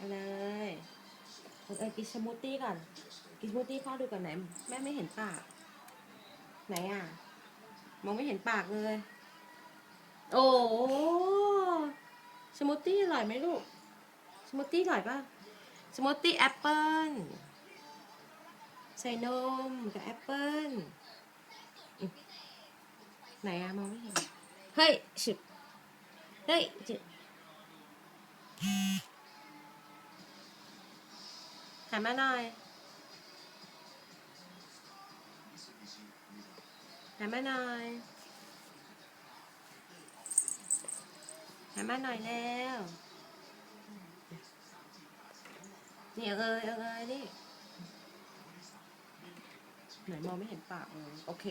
เอาเลยเออกินสมูทตี้ก่อน กินสมูทตี้พ่อดูก่อนไหน แม่ไม่เห็นปาก ไหนอะ มองไม่เห็นปากเลย โอ้สมูทตี้อร่อยไหมลูกสมูทตี้อร่อยป่ะสมูทตี้แอปเปิ้ลใส่นมกับแอปเปิ้ลไหนอะมองไม่เห็น เฮ้ยฉึบเฮ้ยฉึบ หันมาหน่อยหันมาหน่อยหันมาหน่อยแล้ว นี่เอ้ยเอ้ยเอ้ยนี่ ไหนมองไม่เห็นปากเลยโอเค